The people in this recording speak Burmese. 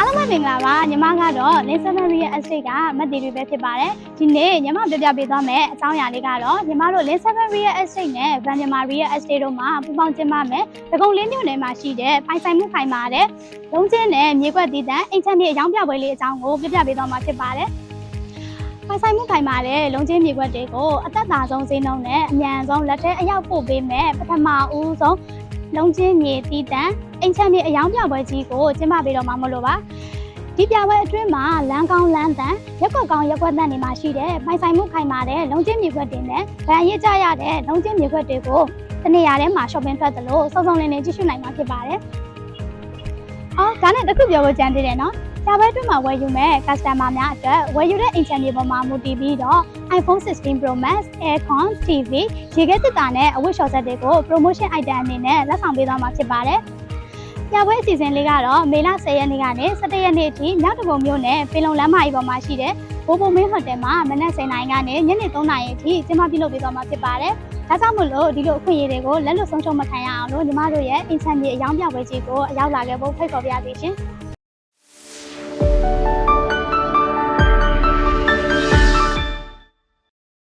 အားလုံးပဲမင်္ဂလာပါညီမကတော့ Listen Real Estate ကမတ်တီတွေပဲဖြစ်ပါတယ်ဒီနေ့ညီမပြပြပေးသွားမယ်အကြောင်းအရာလေးကတော့ညီမတို့ Listen Real Estate နဲ့ Van Myanmar Real Estate တို့မှာပူးပေါင်းကျင်းပမယ်ဒဂုံလေးမြို့နယ်မှာရှိတဲ့ပိုင်ဆိုင်မှုခိုင်မာတဲ့လုံးချင်းနဲ့မြေကွက်တည်တံအိမ်ချမ်းမြေအကြောင်းပြပွဲလေးအကြောင်းကိုပြပြပေးသွားမှာဖြစ်ပါတယ်ပိုင်ဆိုင်မှုခိုင်မာတဲ့လုံးချင်းမြေကွက်တွေကိုအသက်သာဆုံးဈေးနှုန်းနဲ့အမြန်ဆုံးလက်ထဲအရောက်ပို့ပေးမယ်ပထမဦးဆုံး လုံးချင်းမြေတည်တံအိမ်ချမ်းမြေအယောင်ပြပွဲကြီးကိုကျင်းပပေးတော့မှာမလို့ပါဒီပြပွဲအတွင်းမှာလမ်းကောင်းလမ်းတန်ရက်ကွက်ကောင်းရက်ကွက်တန်တွေမှာရှိတဲ့ပိုင်ဆိုင်မှုခိုင်မာတဲ့လုံချင်းမြေခွက်တွေနဲ့ဗန်ရစ်ကြရတဲ့လုံချင်းမြေခွက်တွေကိုတနေရာထဲမှာ shopping ထွက်သလိုစုံစုံလင်လင်ကြည့်ရှုနိုင်မှာဖြစ်ပါတယ်။အော် ဒါနဲ့တစ်ခုပြောဖို့ကြံသေးတယ်နော်။ပြပွဲအတွင်းမှာဝယ်ယူမဲ့ customer များအတွက်ဝယ်ယူတဲ့ internet မြေပေါ်မှာမူတည်ပြီးတော့ iPhone 16 Pro Max, Aircon, TV, ရေခဲစစ်တာနဲ့အဝတ်လျှော်ဆက်တွေကို promotion item အနေနဲ့လက်ဆောင်ပေးသွားမှာဖြစ်ပါတယ်။ပြပွဲအစီအစဉ်လေးကတော့မေလ10ရက်နေ့ကနေ17ရက်နေ့အထိမြောက်တကုံမြို့နယ်ပင်လုံလမ်းမကြီးပေါ်မှာရှိတဲ့ ဘိုးဘုံမင်းဟိုတယ်မှာမနက်10:00နာရီကနေညနေ3:00နာရီအထိကျင်းပပြုလုပ်ပေးသွားမှာဖြစ်ပါတယ်။ဒါကြောင့်မို့လို့ဒီလိုအခွင့်အရေးတွေကိုလက်လွတ်ဆုံးရှုံးမခံရအောင်လို့ညီမတို့ရဲ့အင်ချန်မြေအယောင်းပြပွဲကြီးကိုအရောက်လာခဲ့ဖို့ဖိတ်ခေါ်ပါရစေရှင်။